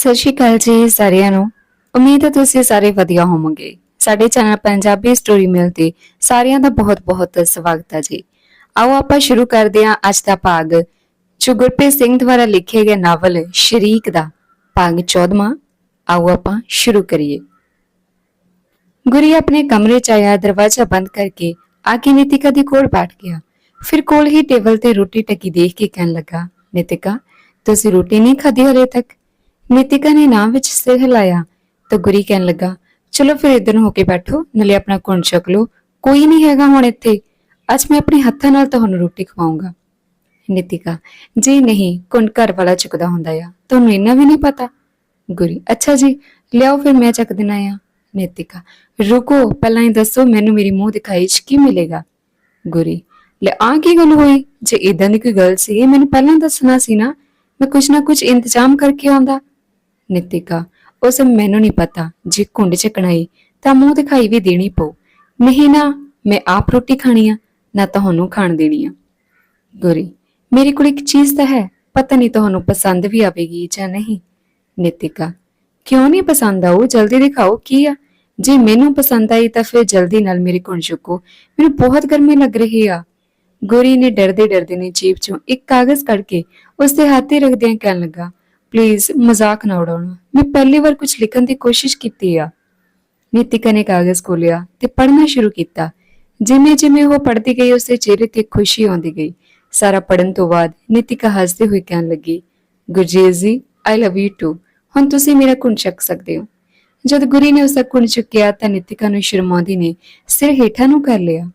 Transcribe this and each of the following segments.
ਸਤਿ ਸ਼੍ਰੀ ਅਕਾਲ ਜੀ ਸਾਰਿਆਂ ਨੂੰ। ਉਮੀਦ ਹੈ ਤੁਸੀਂ ਸਾਰੇ ਵਧੀਆ ਹੋਵੋਗੇ। ਸਾਡੇ ਚੈਨਲ ਪੰਜਾਬੀ ਸਟੋਰੀ ਮਿਲ ਤੇ ਸਾਰਿਆਂ ਦਾ ਬਹੁਤ-ਬਹੁਤ ਸਵਾਗਤ ਹੈ ਜੀ। ਆਓ ਆਪਾਂ ਸ਼ੁਰੂ ਕਰਦੇ ਹਾਂ ਅੱਜ ਦਾ ਭਾਗ। ਜੋ ਗੁਰਪ੍ਰੀਤ ਸਿੰਘ ਦੁਆਰਾ ਲਿਖੇ ਗਏ ਨਾਵਲ ਸ਼ਰੀਕ ਦਾ ਭਾਗ 14ਵਾਂ ਆਓ ਆਪਾਂ ਸ਼ੁਰੂ ਕਰੀਏ। ਗੁਰੀ ਆਪਣੇ ਕਮਰੇ ਚ ਆਇਆ, ਦਰਵਾਜ਼ਾ ਬੰਦ ਕਰਕੇ ਆ ਕੇ ਨਿਤਿਕਾ ਦੇ ਕੋਲ ਬੈਠ ਗਿਆ। ਫਿਰ ਕੋਲ ਹੀ ਟੇਬਲ ਤੇ ਰੋਟੀ ਟਕੀ ਦੇਖ ਕੇ ਕਹਿਣ ਲੱਗਾ, ਨਿਤਿਕਾ, ਤੁਸੀਂ ਰੋਟੀ ਨਹੀਂ ਖਾਧੀ ਹਲੇ ਤੱਕ? ਨੀਤਿਕਾ ਨੇ ਨਾਂ ਵਿੱਚ ਸਿਰ ਹਿਲਾਇਆ ਤਾਂ ਗੁਰੀ ਕਹਿਣ ਲੱਗਾ, ਚਲੋ ਫਿਰ ਇਧਰ ਨੂੰ ਹੋ ਕੇ ਬੈਠੋ, ਨਾਲੇ ਆਪਣਾ ਕੁੰਡ ਛਕ ਲਓ। ਕੋਈ ਨਹੀਂ ਹੈਗਾ ਹੁਣ ਇੱਥੇ। ਅੱਜ ਮੈਂ ਆਪਣੇ ਹੱਥਾਂ ਨਾਲ ਤੁਹਾਨੂੰ ਰੋਟੀ ਖਵਾਉਂਗਾ। ਨਿਤਿਕਾ, ਜੀ ਨਹੀਂ ਕੁੰਡ ਘਰ ਵਾਲਾ ਚੁੱਕਦਾ ਹੁੰਦਾ ਆ। ਤੁਹਾਨੂੰ ਇੰਨਾ ਵੀ ਨਹੀਂ ਪਤਾ? ਗੁਰੀ, ਅੱਛਾ ਜੀ, ਲਿਆਓ ਫਿਰ ਮੈਂ ਚੱਕ ਦੇਣਾ ਆ। ਨਿਤਿਕਾ, ਰੁਕੋ, ਪਹਿਲਾਂ ਹੀ ਦੱਸੋ, ਮੈਨੂੰ ਮੇਰੀ ਮੂੰਹ ਦਿਖਾਈ ਚ ਕੀ ਮਿਲੇਗਾ? ਗੁਰੀ, ਲੈ ਆ ਕੀ ਗੱਲ ਹੋਈ? ਜੇ ਇਦਾਂ ਦੀ ਕੋਈ ਗੱਲ ਸੀ ਮੈਨੂੰ ਪਹਿਲਾਂ ਦੱਸਣਾ ਸੀ ਨਾ, ਮੈਂ ਕੁਝ ਨਾ ਕੁਝ ਇੰਤਜ਼ਾਮ ਕਰਕੇ ਆਉਂਦਾ। ਨਿਤਿਕਾ ਉਹ ਸਭ ਮੈਨੂੰ ਨਹੀਂ ਪਤਾ ਜੇ ਕੁੰਡ ਚੱਕਣਾਈ ਤਾਂ ਮੂੰਹ ਦਿਖਾਈ ਵੀ ਦੇਣੀ ਪਊ। ਨਹੀਂ ਨਾ, ਮੈਂ ਆਪ ਰੋਟੀ ਖਾਣੀ ਆ, ਨਾ ਤੁਹਾਨੂੰ ਖਾਣ ਦੇਣੀ ਆ। ਗੁਰੀ, ਮੇਰੇ ਕੋਲ ਇੱਕ ਚੀਜ਼ ਤਾਂ ਹੈ, ਪਤਾ ਨਹੀਂ ਤੁਹਾਨੂੰ ਪਸੰਦ ਵੀ ਆਵੇਗੀ ਜਾਂ ਨਹੀਂ। ਨਿਤਿਕਾ, ਕਿਉਂ ਨਹੀਂ ਪਸੰਦ ਆਊ? ਜਲਦੀ ਦਿਖਾਓ, ਕੀ ਆ? ਜੇ ਮੈਨੂੰ ਪਸੰਦ ਆਈ ਤਾਂ ਫਿਰ ਜਲਦੀ ਨਾਲ ਮੇਰੇ ਕੋਲ ਚੁੱਕੋ। ਮੈਨੂੰ ਬਹੁਤ ਗਰਮੀ ਲੱਗ ਰਹੀ ਆ। ਗੋਰੀ ਨੇ ਡਰਦੇ ਡਰਦੇ ਨੇ ਜੇਬ ਚੋਂ ਇੱਕ ਕਾਗਜ਼ ਕੱਢ ਕੇ ਉਸ ਦੇ ਹੱਥ ਰੱਖਦਿਆਂ ਕਹਿਣ ਲੱਗਾ ਪਲੀਜ਼ ਮਜ਼ਾਕ ਨਾ ਉਡਾਉਣਾ। ਮੈਂ ਪਹਿਲੀ ਵਾਰ ਕੁਝ ਲਿਖਣ ਦੀ ਕੋਸ਼ਿਸ਼ ਕੀਤੀ ਆ। ਨੀਤਿਕਾ ਨੇ ਕਾਗਜ਼ ਖੋਲਿਆ ਤੇ ਪੜ੍ਹਨਾ ਸ਼ੁਰੂ ਕੀਤਾ। ਜਿਵੇਂ ਜਿਵੇਂ ਉਹ ਪੜ੍ਹਦੀ ਗਈ ਉਸ ਚਿਹਰੇ ਤੇ ਖੁਸ਼ੀ ਆਉਂਦੀ ਗਈ। ਸਾਰਾ ਪੜਨ ਤੋਂ ਬਾਅਦ ਨੀਤਿਕਾ ਹੱਸਦੇ ਹੋਏ ਕਹਿਣ ਲੱਗੀ, ਗੁਰਜੀਤ ਜੀ ਆਈ ਲਵ ਯੂ ਟੂ ਹੁਣ ਤੁਸੀਂ ਮੇਰਾ ਕੁੰਡ ਚੱਕ ਸਕਦੇ ਹੋ। ਜਦ ਗੁਰੀ ਨੇ ਉਸਦਾ ਦਾ ਚੁੱਕਿਆ ਤਾਂ ਨੀਤਿਕਾ ਨੂੰ ਸ਼ਰਮਾਉਂਦੀ ਨੇ ਸਿਰ ਹੇਠਾਂ ਨੂੰ ਕਰ ਲਿਆ।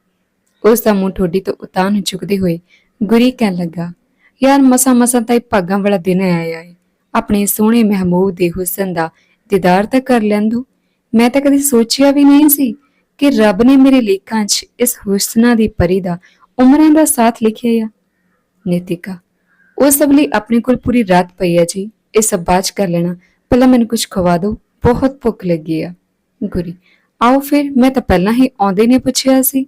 ਉਸ ਦਾ ਮੂੰਹ ਠੋਡੀ ਤੋਂ ਉਤਾਂ ਨੂੰ ਚੁੱਕਦੇ ਹੋਏ ਗੁਰੀ ਕਹਿਣ ਲੱਗਾ, ਯਾਰ ਮਸਾ ਮਸਾ ਤਾਂ ਇਹ ਭਾਗਾਂ ਵਾਲਾ ਦਿਨ ਆਇਆ ਹੈ ਆਪਣੇ ਸੋਹਣੇ ਮਹਿਮੂਦ ਦੇ ਹੁਸਨ ਦਾ ਦੀਦਾਰ ਤਾਂ ਕਰ ਲੈਂਦੂ। ਮੈਂ ਤਾਂ ਕਦੇ ਸੋਚਿਆ ਵੀ ਨਹੀਂ ਸੀ ਕਿ ਰੱਬ ਨੇ ਮੇਰੇ ਲੇਖਾਂ 'ਚ ਇਸ ਹੁਸਨਾ ਦੀ ਪਰੀ ਦਾ ਉਮਰਾਂ ਦਾ ਸਾਥ ਲਿਖਿਆ ਆ। ਨਿਤਿਕਾ, ਉਹ ਸਭ ਲਈ ਆਪਣੇ ਕੋਲ ਪੂਰੀ ਰਾਤ ਪਈ ਹੈ ਜੀ। ਇਹ ਸਭ ਬਾਅਦ 'ਚ ਕਰ ਲੈਣਾ। ਪਹਿਲਾਂ ਮੈਨੂੰ ਕੁਝ ਖਵਾ ਦਿਓ। ਬਹੁਤ ਭੁੱਖ ਲੱਗੀ ਆ। ਗੁਰੀ, ਆਓ ਫਿਰ, ਮੈਂ ਤਾਂ ਪਹਿਲਾਂ ਹੀ ਆਉਂਦੇ ਨੇ ਪੁੱਛਿਆ ਸੀ।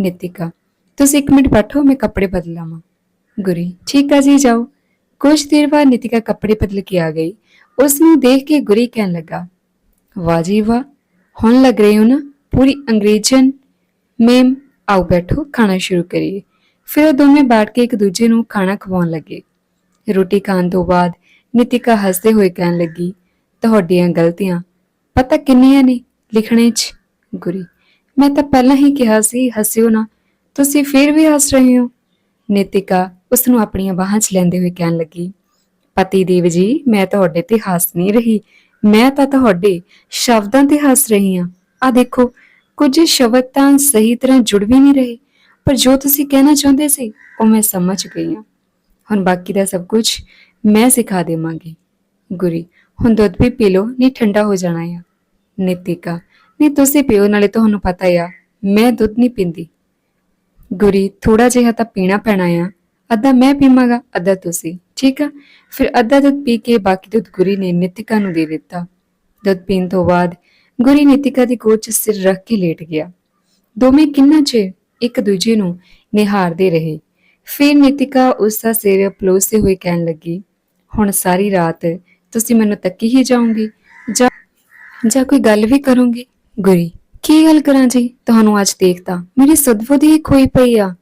ਨਿਤਿਕਾ, ਤੁਸੀਂ ਇੱਕ ਮਿੰਟ ਬੈਠੋ, ਮੈਂ ਕੱਪੜੇ ਬਦਲਾਵਾਂ ਗੁਰੀ, ਠੀਕ ਆ ਜੀ, ਜਾਓ। ਕੁਝ ਦੇਰ ਬਾਅਦ ਨਿਤਿਕਾ ਕੱਪੜੇ ਬਦਲ ਕੇ ਆ ਗਈ। ਉਸ ਨੂੰ ਦੇਖ ਕੇ ਗੁਰੀ ਕਹਿਣ ਲੱਗਾ, ਵਾਹ ਜੀ ਵਾਹ, ਹੁਣ ਲੱਗ ਰਹੇ ਹੋ ਨਾ ਪੂਰੀ ਅੰਗਰੇਜ਼ਨ? ਮੈਮ ਆਓ ਬੈਠੋ, ਖਾਣਾ ਸ਼ੁਰੂ ਕਰੀਏ। ਫਿਰ ਉਹ ਦੋਵੇਂ ਬੈਠ ਕੇ ਇੱਕ ਦੂਜੇ ਨੂੰ ਖਾਣਾ ਖਵਾਉਣ ਲੱਗੇ। ਰੋਟੀ ਖਾਣ ਤੋਂ ਬਾਅਦ ਨਿਤਿਕਾ ਹੱਸਦੇ ਹੋਏ ਕਹਿਣ ਲੱਗੀ, ਤੁਹਾਡੀਆਂ ਗਲਤੀਆਂ ਪਤਾ ਕਿੰਨੀਆਂ ਨੇ ਲਿਖਣੇ 'ਚ? ਗੁਰੀ, ਮੈਂ ਤਾਂ ਪਹਿਲਾਂ ਹੀ ਕਿਹਾ ਸੀ, ਹੱਸਿਓ ਨਾ। ਤੁਸੀਂ ਫਿਰ ਵੀ ਹੱਸ ਰਹੇ ਹੋ? ਨਿਤਿਕਾ ਉਸ ਨੂੰ ਆਪਣੀਆਂ ਬਾਹਾਂ 'ਚ ਲੈਂਦੇ ਹੋਏ ਕਹਿਣ ਲੱਗੀ, ਪਤੀ ਦੇਵ ਜੀ, ਮੈਂ ਤੁਹਾਡੇ ਤੇ ਹੱਸ ਨਹੀਂ ਰਹੀ। ਮੈਂ ਤਾਂ ਤੁਹਾਡੇ ਸ਼ਬਦਾਂ ਤੇ ਹੱਸ ਰਹੀ ਹਾਂ। ਆ ਦੇਖੋ, ਕੁਝ ਸ਼ਬਦ ਤਾਂ ਸਹੀ ਤਰ੍ਹਾਂ ਜੁੜ ਵੀ ਨਹੀਂ ਰਹੇ, ਪਰ ਜੋ ਤੁਸੀਂ ਕਹਿਣਾ ਚਾਹੁੰਦੇ ਸੀ, ਉਹ ਮੈਂ ਸਮਝ ਗਈ ਹਾਂ। ਹੁਣ ਬਾਕੀ ਦਾ ਸਭ ਕੁਝ ਮੈਂ ਸਿਖਾ ਦੇਵਾਂਗੀ। ਗੁਰੀ, ਹੁਣ ਦੁੱਧ ਵੀ ਪੀ ਲਓ, ਨਹੀਂ ਠੰਡਾ ਹੋ ਜਾਣਾ ਆ। ਨਿਤਿਕਾ, ਨਹੀਂ ਤੁਸੀਂ ਪੀਓ, ਨਾਲੇ ਤੁਹਾਨੂੰ ਪਤਾ ਆ, ਮੈਂ ਦੁੱਧ ਨਹੀਂ ਪੀਂਦੀ। ਗੁਰੀ ਥੋੜਾ ਜਿਹਾ ਤਾਂ ਪੀਣਾ ਪੈਣਾ ਆ। ਅੱਧਾ ਮੈਂ ਪੀਵਾਂਗਾ, ਅੱਧਾ ਤੁਸੀਂ। ਠੀਕ ਆ? ਫਿਰ ਅੱਧਾ ਦੁੱਧ ਪੀ ਕੇ ਬਾਕੀ ਦੁੱਧ ਗੁਰੀ ਨੇ ਨਿਤਿਕਾ ਨੂੰ ਦੇ ਦਿੱਤਾ। ਦੁੱਧ ਪੀਣ ਤੋਂ ਬਾਅਦ ਗੁਰੀ ਨਿਤਿਕਾ ਦੀ ਗੋਦ 'ਚ ਸਿਰ ਰੱਖ ਕੇ ਲੇਟ ਗਿਆ। ਦੋਵੇਂ ਕਿੰਨਾ ਚਿਰ ਇੱਕ ਦੂਜੇ ਨੂੰ ਨਿਹਾਰਦੇ ਰਹੇ। ਫਿਰ ਨਿਤਿਕਾ ਉਸ ਦਾ ਸਿਰ ਪਲੋਸਦੇ ਹੋਏ ਕਹਿਣ ਲੱਗੀ, ਹੁਣ ਸਾਰੀ ਰਾਤ ਤੁਸੀਂ ਮੈਨੂੰ ਤੱਕੀ ਹੀ ਜਾਓਗੇ? ਜਾਂ ਜਾਂ ਕੋਈ ਗੱਲ ਵੀ ਕਰੋਗੇ? ਗੁਰੀ ਕੀ ਗੱਲ ਕਰਾਂ ਜੀ? ਤੁਹਾਨੂੰ ਅੱਜ ਦੇਖਦਾ। ਮੇਰੀ ਸੁਧਬੁੱਧ ਹੀ ਖੋਈ ਪਈ ਆ।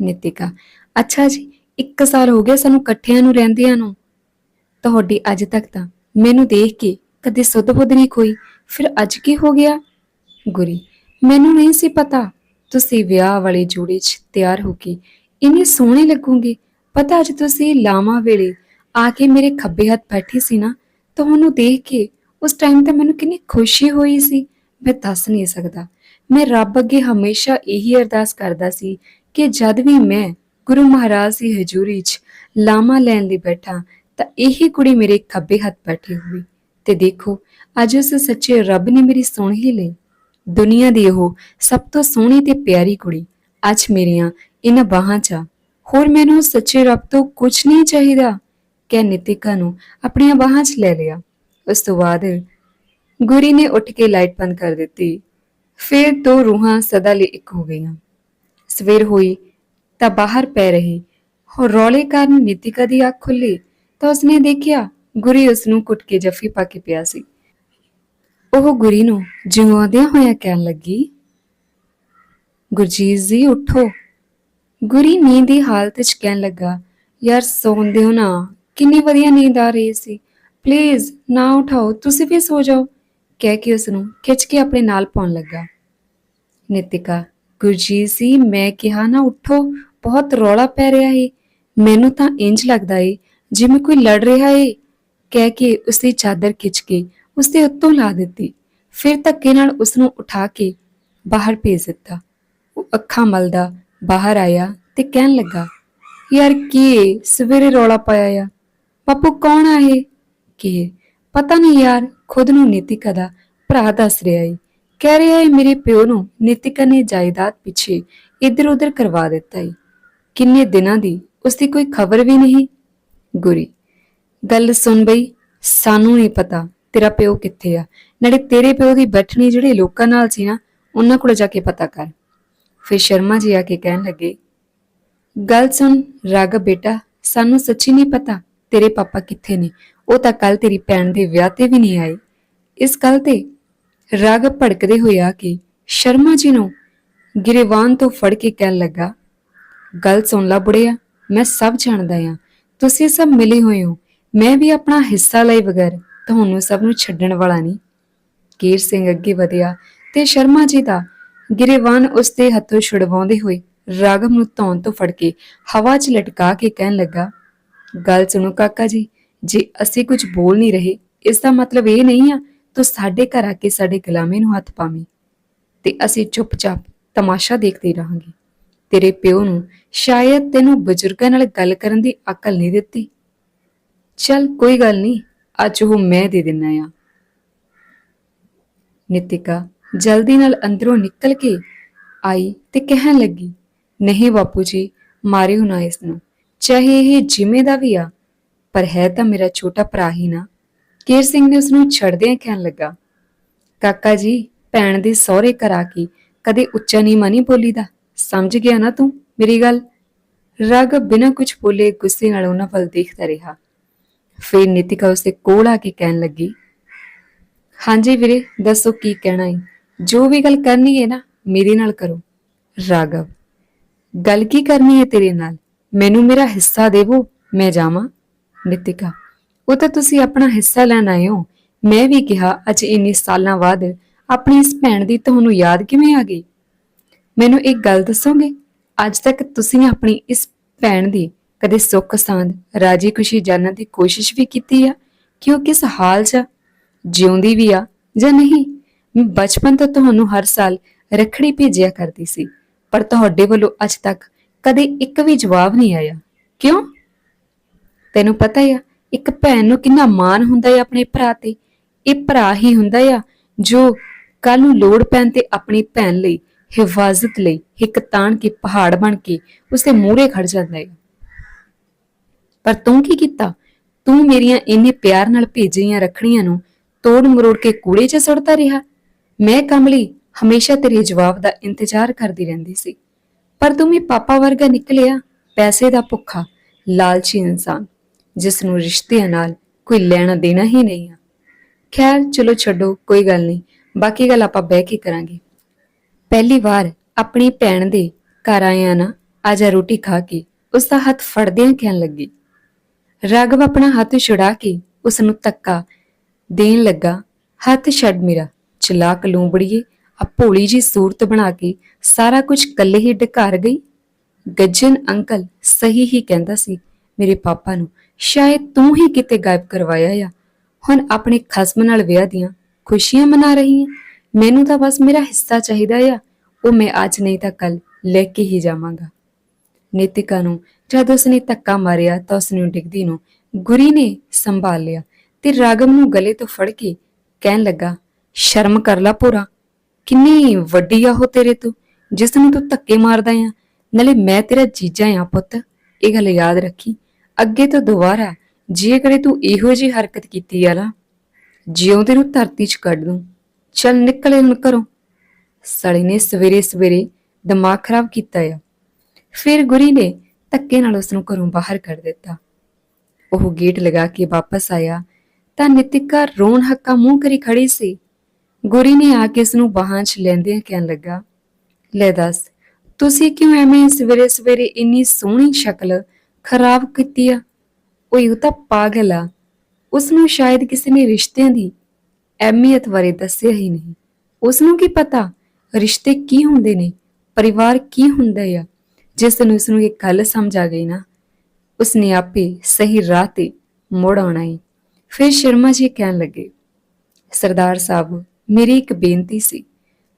ਨਿਤਿਕਾ, ਅੱਛਾ ਜੀ, ਇੱਕ ਸਾਲ ਹੋ ਗਿਆ ਸਾਨੂੰ ਇਕੱਠਿਆਂ ਨੂੰ ਰਹਿੰਦਿਆਂ ਨੂੰ। ਤੁਹਾਡੀ ਅੱਜ ਤੱਕ ਤਾਂ ਮੈਨੂੰ ਦੇਖ ਕੇ ਕਦੇ ਸੁਧਬੁੱਧ ਨਹੀਂ ਖੋਈ ਫਿਰ ਅੱਜ ਕੀ ਹੋ ਗਿਆ? ਗੁਰੀ, ਮੈਨੂੰ ਨਹੀਂ ਸੀ ਪਤਾ। ਤੁਸੀਂ ਵਿਆਹ ਵਾਲੇ ਜੋੜੇ 'ਚ ਤਿਆਰ ਹੋ ਕੇ ਇੰਨੇ ਸੋਹਣੇ ਲੱਗੋਗੇ। ਪਤਾ ਅੱਜ ਤੁਸੀਂ ਲਾਵਾਂ ਵੇਲੇ ਆ ਕੇ ਮੇਰੇ ਖੱਬੇ ਹੱਥ ਬੈਠੀ ਸੀ ਨਾ। ਤੁਹਾਨੂੰ ਦੇਖ ਕੇ ਉਸ ਟਾਈਮ ਤੇ ਮੈਨੂੰ ਕਿੰਨੀ ਖੁਸ਼ੀ ਹੋਈ ਸੀ। ਮੈਂ ਦੱਸ ਨਹੀਂ ਸਕਦਾ। ਮੈਂ ਰੱਬ ਅੱਗੇ ਹਮੇਸ਼ਾ ਇਹੀ ਅਰਦਾਸ ਕਰਦਾ ਸੀ ਕਿ ਜਦ ਵੀ ਮੈਂ ਗੁਰੂ ਮਹਾਰਾਜ ਦੀ ਹਜ਼ੂਰੀ 'ਚ ਲਾਮਾ ਲੈਣ ਲਈ ਬੈਠਾ, ਤਾਂ ਇਹੀ ਕੁੜੀ ਮੇਰੇ ਖੱਬੇ ਹੱਥ ਬੈਠੀ ਹੋਈ ਤੇ ਦੇਖੋ, ਅੱਜ ਉਸ ਸੱਚੇ ਰੱਬ ਨੇ ਮੇਰੀ ਸੁਣ ਹੀ ਲਈ। ਦੁਨੀਆ ਦੀ ਉਹ ਸਭ ਤੋਂ ਸੋਹਣੀ ਤੇ ਪਿਆਰੀ ਕੁੜੀ, ਅੱਜ ਮੇਰੀਆਂ ਇਹਨਾਂ ਬਾਹਾਂ 'ਚ ਆ। ਹੋਰ ਮੈਨੂੰ ਸੱਚੇ ਰੱਬ ਤੋਂ ਕੁਝ ਨਹੀਂ ਚਾਹੀਦਾ। ਕਿ ਨਿਤਿਕਾ ਨੂੰ ਆਪਣੀਆਂ ਬਾਹਾਂ 'ਚ ਲੈ ਲਿਆ। ਉਸ ਤੋਂ ਬਾਅਦ ਗੁਰੀ ਨੇ ਉੱਠ ਕੇ ਲਾਈਟ ਬੰਦ ਕਰ ਦਿੱਤੀ। ਫਿਰ ਦੋ ਰੂਹਾਂ ਸਦਾ ਲਈ ਇੱਕ ਹੋ ਗਈਆਂ। ਸਵੇਰ ਹੋਈ ਤਾਂ ਬਾਹਰ ਪੈ ਰਹੀ। ਹੋ ਰੌਲੇ ਕਾਰਨ ਨੀਤਿਕਾ ਦੀ ਅੱਖ ਖੁੱਲੀ ਤਾਂ ਉਸਨੇ ਦੇਖਿਆ ਗੁਰੀ ਉਸ ਨੂੰ ਕੁੱਟ ਕੇ ਜੱਫੀ ਪਾ ਕੇ ਪਿਆ ਸੀ। ਉਹ ਗੁਰੀ ਨੂੰ ਜਿਉਂਦਿਆਂ ਹੋਇਆ ਕਹਿਣ ਲੱਗੀ, ਗੁਰਜੀਤ ਜੀ, ਉਠੋ। ਗੁਰੀ ਨੀਂਦ ਦੀ ਹਾਲਤ ਵਿੱਚ ਕਹਿਣ ਲੱਗਾ, ਯਾਰ ਸੌਂਦੇ ਹੋ ਨਾ। ਕਿੰਨੀ ਵਧੀਆ ਨੀਂਦ ਆ ਰਹੀ ਸੀ। ਪਲੀਜ਼ ਨਾ ਉਠਾਓ। ਤੁਸੀਂ ਵੀ ਸੋ ਜਾਓ। ਕਹਿ ਕੇ ਉਸ ਨੂੰ ਖਿੱਚ ਕੇ ਆਪਣੇ ਨਾਲ ਪਾਉਣ ਲੱਗਾ। ਨਿਤਿਕਾ, ਗੁਰਜੀਤ ਸੀ, ਮੈਂ ਕਿਹਾ, ਨਾ ਉਠੋ, ਬਹੁਤ ਰੌਲਾ ਪੈ ਰਿਹਾ ਏ। ਮੈਨੂੰ ਤਾਂ ਇੰਜ ਲੱਗਦਾ ਏ, ਜਿਵੇਂ ਕੋਈ ਲੜ ਰਿਹਾ ਏ। ਕਹਿ ਕੇ ਉਸਦੀ ਚਾਦਰ ਖਿੱਚ ਕੇ ਉਸਦੇ ਉੱਤੋਂ ਲਾ ਦਿੱਤੀ। ਫਿਰ ਧੱਕੇ ਨਾਲ ਉਸ ਨੂੰ ਉਠਾ ਕੇ ਬਾਹਰ ਭੇਜ ਦਿੱਤਾ। ਉਹ ਅੱਖਾਂ ਮਲਦਾ ਬਾਹਰ ਆਇਆ ਤੇ ਕਹਿਣ ਲੱਗਾ, ਯਾਰ ਕੀ ਏ? ਸਵੇਰੇ ਰੌਲਾ ਪਾਇਆ ਆ। ਬਾਪੂ ਕੌਣ ਆ ਇਹ? ਪਤਾ ਨਹੀਂ ਯਾਰ, ਖੁਦ ਨੂੰ ਨੀਤਿਕਾ ਦਾ ਭਰਾ ਦੱਸ ਰਿਹਾ ਏ ਕਹਿ ਰਿਹਾ ਏ ਮੇਰੇ ਪਿਓ ਨੂੰ ਨੀਤਿਕਾ ਨੇ ਜਾਇਦਾਦ ਪਿੱਛੇ ਇੱਧਰ ਉੱਧਰ ਕਰਵਾ ਦਿੱਤਾ ਏ ਕਿੰਨੇ ਦਿਨਾਂ ਦੀ ਉਸਦੀ ਕੋਈ ਖਬਰ ਵੀ ਨਹੀਂ। ਗੁਰੀ, ਗੱਲ ਸੁਣ ਬਈ, ਸਾਨੂੰ ਨਹੀਂ ਪਤਾ ਤੇਰਾ ਪਿਓ ਕਿੱਥੇ ਆ। ਨਾਲੇ ਤੇਰੇ ਪਿਓ ਦੀ ਬੈਠਣੀ ਜਿਹੜੇ ਲੋਕਾਂ ਨਾਲ ਸੀ ਨਾ, ਉਹਨਾਂ ਕੋਲ ਜਾ ਕੇ ਪਤਾ ਕਰ। ਫਿਰ ਸ਼ਰਮਾ ਜੀ ਆ ਕੇ ਕਹਿਣ ਲੱਗੇ, ਗੱਲ ਸੁਣ ਰਾਘਵ ਬੇਟਾ, ਸਾਨੂੰ ਸੱਚੀ ਨਹੀਂ ਪਤਾ ਤੇਰੇ ਪਾਪਾ ਕਿੱਥੇ ਨੇ। ਉਹ ਤਾਂ ਕੱਲ ਤੇਰੀ ਭੈਣ ਦੇ ਵਿਆਹ ਤੇ ਵੀ ਨਹੀਂ ਆਏ ਇਸ ਗੱਲ ਤੇ ਰਾਘਵ ਭੜਕਦੇ ਹੋਏ ਆ ਕੇ ਸ਼ਰਮਾ ਜੀ ਨੂੰ ਗਿਰੇਵਾਨ ਤੋਂ ਫੜ ਕੇ ਕਹਿਣ ਲੱਗਾ, ਗੱਲ ਸੁਣ ਲਾ ਬੁੜਿਆ, ਮੈਂ ਸਭ ਜਾਣਦਾ ਆ। ਤੁਸੀਂ ਸਭ ਮਿਲੇ ਹੋਏ ਹੋ। ਮੈਂ ਵੀ ਆਪਣਾ ਹਿੱਸਾ ਲਈ ਬਗੈਰ ਤੁਹਾਨੂੰ ਸਭ ਨੂੰ ਛੱਡਣ ਵਾਲਾ ਨਹੀਂ। ਕੀਰ ਸਿੰਘ ਅੱਗੇ ਵਧਿਆ ਤੇ ਸ਼ਰਮਾ ਜੀ ਦਾ ਗਿਰੇਵਾਨ ਉਸ ਦੇ ਹੱਥੋਂ ਛੁਡਵਾਉਂਦੇ ਹੋਏ ਰਾਗਵ ਨੂੰ ਧੌਣ ਤੋਂ ਫੜ ਕੇ ਹਵਾ 'ਚ ਲਟਕਾ ਕੇ ਕਹਿਣ ਲੱਗਾ, ਗੱਲ ਸੁਣੋ ਕਾਕਾ ਜੀ ਜੇ ਅਸੀਂ ਕੁਝ ਬੋਲ ਨਹੀਂ ਰਹੇ, ਇਸ ਦਾ ਮਤਲਬ ਇਹ ਨਹੀਂ ਆ, ਤੂੰ ਸਾਡੇ ਘਰ ਆ ਕੇ ਸਾਡੇ ਗੁਲਾਮੇ ਨੂੰ ਹੱਥ ਪਾਵੀਂ। ਤੇ ਅਸੀਂ ਚੁੱਪਚਾਪ ਤਮਾਸ਼ਾ ਦੇਖਦੇ ਰਹਾਂਗੇ। ਤੇਰੇ ਪਿਓ ਨੂੰ ਸ਼ਾਇਦ ਤੈਨੂੰ ਬਜ਼ੁਰਗਾਂ ਨਾਲ ਗੱਲ ਕਰਨ ਦੀ ਅਕਲ ਨਹੀਂ ਦਿੱਤੀ। ਚੱਲ ਕੋਈ ਗੱਲ ਨਹੀਂ, ਅੱਜ ਉਹ ਮੈਂ ਦੇ ਦਿੰਨਾ ਆ। ਨਿਤਿਕਾ ਜਲਦੀ ਨਾਲ ਅੰਦਰੋਂ ਨਿਕਲ ਕੇ ਆਈ ਤੇ ਕਹਿਣ ਲੱਗੀ, ਨਹੀਂ ਬਾਪੂ ਜੀ, ਮਾਰਿਓ ਨਾ ਇਸ ਨੂੰ। ਚਾਹੇ ਇਹ ਜਿਵੇਂ ਦਾ ਵੀ ਆ ਪਰ ਹੈ ਤਾਂ ਮੇਰਾ ਛੋਟਾ ਭਰਾ ਹੀ ਨਾ। ਕੇਰ ਸਿੰਘ ਨੇ ਉਸ ਨੂੰ ਛੱਡਦਿਆਂ ਕਹਿਣ ਲੱਗਾ, ਕਾਕਾ ਜੀ, ਭੈਣ ਦੇ ਸਹੁਰੇ ਘਰ ਆ ਕੇ ਕਦੇ ਉੱਚਾ ਨੀਵਾਂ ਨਹੀਂ ਬੋਲੀਦਾ। ਸਮਝ ਗਿਆ ਨਾ ਤੂੰ ਮੇਰੀ ਗੱਲ? ਰਾਘਵ ਬਿਨਾਂ ਕੁਝ ਬੋਲੇ ਗੁੱਸੇ ਨਾਲ ਉਹਨਾਂ ਵੱਲ ਦੇਖਦਾ ਰਿਹਾ। ਫਿਰ ਨਿਤਿਕਾ ਉਸਦੇ ਕੋਲ ਆ ਕੇ ਕਹਿਣ ਲੱਗੀ, ਹਾਂਜੀ ਵੀਰੇ, ਦੱਸੋ ਕੀ ਕਹਿਣਾ ਹੈ ਜੋ ਵੀ ਗੱਲ ਕਰਨੀ ਹੈ ਨਾ, ਮੇਰੇ ਨਾਲ ਕਰੋ। ਰਾਘਵ, ਗੱਲ ਕੀ ਕਰਨੀ ਹੈ ਤੇਰੇ ਨਾਲ? ਮੈਨੂੰ ਮੇਰਾ ਹਿੱਸਾ ਦੇਵੋ, ਮੈਂ ਜਾਵਾਂ? ਨਿਤਿਕਾ ਉਹ ਤਾਂ ਤੁਸੀਂ ਆਪਣਾ ਹਿੱਸਾ ਲੈਣ ਆਏ ਹੋ। ਮੈਂ ਵੀ ਕਿਹਾ, ਅੱਜ ਇੰਨੇ ਸਾਲਾਂ ਬਾਅਦ ਆਪਣੀ ਇਸ ਭੈਣ ਦੀ ਤੁਹਾਨੂੰ ਯਾਦ ਕਿਵੇਂ ਆ ਗਈ? ਮੈਨੂੰ ਇੱਕ ਗੱਲ ਦੱਸੋਗੇ? ਅੱਜ ਤੱਕ ਤੁਸੀਂ ਆਪਣੀ ਇਸ ਭੈਣ ਦੀ ਕਦੇ ਸੁੱਖ ਸਾਂਦ ਰਾਜੀ ਖੁਸ਼ੀ ਜਾਣਨ ਦੀ ਕੋਸ਼ਿਸ਼ ਵੀ ਕੀਤੀ ਆ? ਕਿ ਉਹ ਕਿਸ ਹਾਲ 'ਚ ਆ? ਜਿਉਂਦੀ ਵੀ ਆ ਜਾਂ ਨਹੀਂ? ਮੈਂ ਬਚਪਨ ਤੋਂ ਤੁਹਾਨੂੰ ਹਰ ਸਾਲ ਰੱਖੜੀ ਭੇਜਿਆ ਕਰਦੀ ਸੀ, ਪਰ ਤੁਹਾਡੇ ਵੱਲੋਂ ਅੱਜ ਤੱਕ ਕਦੇ ਇੱਕ ਵੀ ਜਵਾਬ ਨਹੀਂ ਆਇਆ। ਕਿਉਂ? ਤੈਨੂੰ ਪਤਾ ਆ, ਇੱਕ ਭੈਣ ਨੂੰ ਕਿੰਨਾ ਮਾਣ ਹੁੰਦਾ ਹੈ ਆਪਣੇ ਭਰਾ ਤੇ। ਇਹ ਭਰਾ ਹੀ ਹੁੰਦਾ ਆ ਜੋ ਕੱਲ ਨੂੰ ਲੋੜ ਪੈਣ ਤੇ ਆਪਣੀ ਭੈਣ ਲਈ ਹਿਫਾਜ਼ਤ ਲਈ ਇੱਕ ਤਾਣ ਕੇ ਪਹਾੜ ਬਣ ਕੇ ਉਸਦੇ ਮੂਹਰੇ ਖੜ ਜਾਂਦਾ ਹੈ ਪਰ ਤੂੰ ਕੀ ਕੀਤਾ? ਤੂੰ ਮੇਰੀਆਂ ਇੰਨੇ ਪਿਆਰ ਨਾਲ ਭੇਜੀਆਂ ਰੱਖੜੀਆਂ ਨੂੰ ਤੋੜ ਮਰੋੜ ਕੇ ਕੂੜੇ 'ਚ ਸੁੱਟਦਾ ਰਿਹਾ। ਮੈਂ ਕਮਲੀ ਹਮੇਸ਼ਾ ਤੇਰੇ ਜਵਾਬ ਦਾ ਇੰਤਜ਼ਾਰ ਕਰਦੀ ਰਹਿੰਦੀ ਸੀ। ਪਰ ਤੂੰ ਵੀ ਪਾਪਾ ਵਰਗਾ ਨਿਕਲਿਆ, ਪੈਸੇ ਦਾ ਭੁੱਖਾ, ਲਾਲਚੀ ਇਨਸਾਨ। ਜਿਸ ਨੂੰ ਰਿਸ਼ਤਿਆਂ ਨਾਲ ਕੋਈ ਲੈਣਾ ਦੇਣਾ ਹੀ ਨਹੀਂ ਆ। ਖੈਰ, ਚਲੋ ਛੱਡੋ, ਕੋਈ ਗੱਲ ਨਹੀਂ। ਬਾਕੀ ਗੱਲ ਆਪਾਂ ਬਹਿ ਕੇ ਕਰਾਂਗੇ। ਪਹਿਲੀ ਵਾਰ ਆਪਣੀ ਭੈਣ ਦੇ ਘਰ ਆਇਆ ਨਾ ਆਜਾ ਰੋਟੀ ਖਾ ਕੇ। ਉਸ ਦਾ ਹੱਥ ਫੜਦਿਆਂ ਕਹਿਣ ਲੱਗੀ। ਰਾਘਵ ਆਪਣਾ ਹੱਥ ਛੁਡਾ ਕੇ ਉਸ ਨੂੰ ਧੱਕਾ ਦੇਣ ਲੱਗਾ। ਹੱਥ ਛੱਡ ਮੇਰਾ, ਚਲਾਕ ਲੂੰਬੜੀਏ, ਆ ਭੋਲੀ ਜੀ ਸੂਰਤ ਬਣਾ ਕੇ ਸਾਰਾ ਕੁਝ ਕੱਲੇ ਹੀ ਢਕਾਰ ਗਈ। ਗੱਜਨ ਅੰਕਲ ਸਹੀ ਹੀ ਕਹਿੰਦਾ ਸੀ, ਮੇਰੇ ਪਾਪਾ ਨੂੰ ਸ਼ਾਇਦ ਤੂੰ ਹੀ ਕਿਤੇ ਗਾਇਬ ਕਰਵਾਇਆ ਆ। ਹੁਣ ਆਪਣੇ ਖਸਮ ਨਾਲ ਵਿਆਹ ਦੀਆਂ ਖੁਸ਼ੀਆਂ ਮਨਾ ਰਹੀ ਹੈ ਮੈਨੂੰ ਤਾਂ ਬਸ ਮੇਰਾ ਹਿੱਸਾ ਚਾਹੀਦਾ ਆ। ਉਹ ਮੈਂ ਅੱਜ ਨਹੀਂ ਤਾਂ ਕੱਲ ਲੈ ਕੇ ਹੀ ਜਾਵਾਂਗਾ। ਨੀਤਿਕਾ ਨੂੰ ਜਦ ਉਸਨੇ ਧੱਕਾ ਮਾਰਿਆ ਤਾਂ ਉਸਨੂੰ ਡਿੱਗਦੀ ਨੂੰ ਗੁਰੀ ਨੇ ਸੰਭਾਲ ਲਿਆ ਤੇ ਰਾਗਮ ਨੂੰ ਗਲੇ ਤੋਂ ਫੜ ਕੇ ਕਹਿਣ ਲੱਗਾ, ਸ਼ਰਮ ਕਰ ਲਾ ਪੂਰਾ ਕਿੰਨੀ ਵੱਡੀ ਆ ਉਹ ਤੇਰੇ ਤੋਂ। ਜਿਸ ਨੂੰ ਤੂੰ ਧੱਕੇ ਮਾਰਦਾ ਆ। ਨਾਲੇ ਮੈਂ ਤੇਰਾ ਜੀਜਾ ਆ ਪੁੱਤ। ਇਹ ਗੱਲ ਯਾਦ ਰੱਖੀ। ਅੱਗੇ ਤੋਂ ਦੁਬਾਰਾ, ਜੇ ਕਰੇ ਤੂੰ ਇਹੋ ਜਿਹੀ ਹਰਕਤ ਕੀਤੀ ਆ ਨਾ ਜਿਉਂ ਤੈਨੂੰ ਧਰਤੀ 'ਚ ਕੱਢ ਦੂੰ। ਚੱਲ ਨਿਕਲੇ ਹੁਣ ਘਰੋਂ। ਸੜੀ ਨੇ ਸਵੇਰੇ ਸਵੇਰੇ ਦਿਮਾਗ ਖਰਾਬ ਕੀਤਾ ਆ। ਫਿਰ ਗੁਰੀ ਨੇ ਧੱਕੇ ਨਾਲ ਉਸ ਨੂੰ ਘਰੋਂ ਬਾਹਰ ਕੱਢ ਦਿੱਤਾ। ਉਹ ਗੇਟ ਲਗਾ ਕੇ ਵਾਪਸ ਆਇਆ, ਤਾਂ ਨਿਤਿਕਾ ਰੋਣ ਹੱਕਾ ਮੂੰਹ ਕਰੀ ਖੜੀ ਸੀ। ਗੁਰੀ ਨੇ ਆ ਕੇ ਇਸ ਨੂੰ ਬਾਹਾਂ 'ਚ ਲੈਂਦਿਆਂ ਕਹਿਣ ਲੱਗਾ, ਲੈ ਦੱਸ, ਤੁਸੀਂ ਕਿਉਂ ਐਵੇਂ ਸਵੇਰੇ ਸਵੇਰੇ ਇੰਨੀ ਸੋਹਣੀ ਸ਼ਕਲ ਖਰਾਬ ਕੀਤੀ ਆ ਉਹ ਉਹ ਤਾਂ ਪਾਗਲ ਆ। ਉਸ ਨੂੰ ਸ਼ਾਇਦ ਕਿਸੇ ਨੇ ਰਿਸ਼ਤਿਆਂ ਦੀ ਅਹਿਮੀਅਤ ਬਾਰੇ ਦੱਸਿਆ ਹੀ ਨਹੀਂ। ਉਸ ਨੂੰ ਕੀ ਪਤਾ, ਰਿਸ਼ਤੇ ਕੀ ਹੁੰਦੇ ਨੇ, ਪਰਿਵਾਰ ਕੀ ਹੁੰਦਾ ਆ। ਜਿਸ ਨੂੰ ਉਸ ਨੂੰ ਇਹ ਗੱਲ ਸਮਝ ਆ ਗਈ ਨਾ, ਉਸਨੇ ਆਪੇ ਸਹੀ ਰਾਹ ਤੇ ਮੋੜ ਆਉਣਾ ਹੈ ਫਿਰ ਸ਼ਰਮਾ ਜੀ ਕਹਿਣ ਲੱਗੇ, ਸਰਦਾਰ ਸਾਹਿਬ, ਮੇਰੀ ਇੱਕ ਬੇਨਤੀ ਸੀ।